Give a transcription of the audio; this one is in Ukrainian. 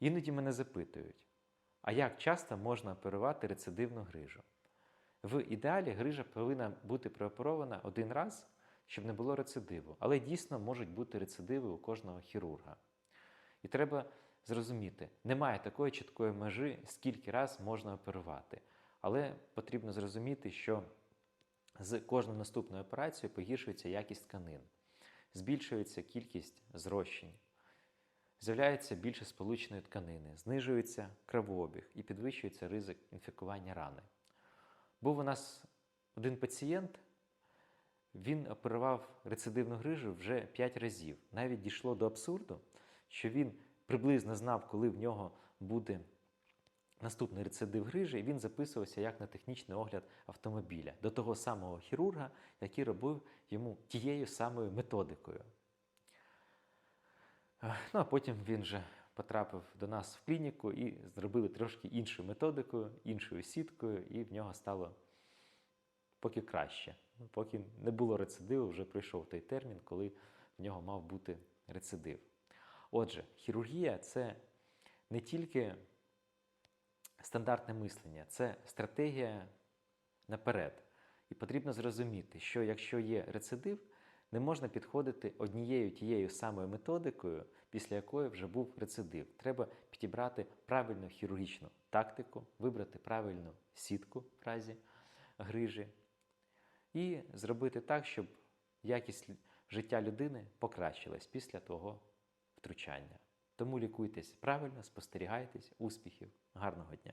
Іноді мене запитують, а як часто можна оперувати рецидивну грижу? В ідеалі грижа повинна бути прооперована один раз, щоб не було рецидиву, але дійсно можуть бути рецидиви у кожного хірурга. І треба зрозуміти, немає такої чіткої межі, скільки раз можна оперувати. Але потрібно зрозуміти, що з кожною наступною операцією погіршується якість тканин, збільшується кількість зрощень, з'являється більше сполученої тканини, знижується кровообіг і підвищується ризик інфікування рани. Був у нас один пацієнт, він оперував рецидивну грижу вже 5 разів. Навіть дійшло до абсурду, що він приблизно знав, коли в нього буде наступний рецидив грижі, і він записувався як на технічний огляд автомобіля до того самого хірурга, який робив йому тією самою методикою. Ну, а потім він вже потрапив до нас в клініку і зробили трошки іншою методикою, іншою сіткою, і в нього стало поки краще. Ну, Поки не було рецидиву, вже пройшов той термін, коли в нього мав бути рецидив. Отже, хірургія це не тільки стандартне мислення, це стратегія наперед. І потрібно зрозуміти, що якщо є рецидив, не можна підходити однією тією самою методикою, після якої вже був рецидив. Треба підібрати правильну хірургічну тактику, вибрати правильну сітку в разі грижі і зробити так, щоб якість життя людини покращилась після того втручання. Тому лікуйтесь правильно, спостерігайтесь, успіхів, гарного дня!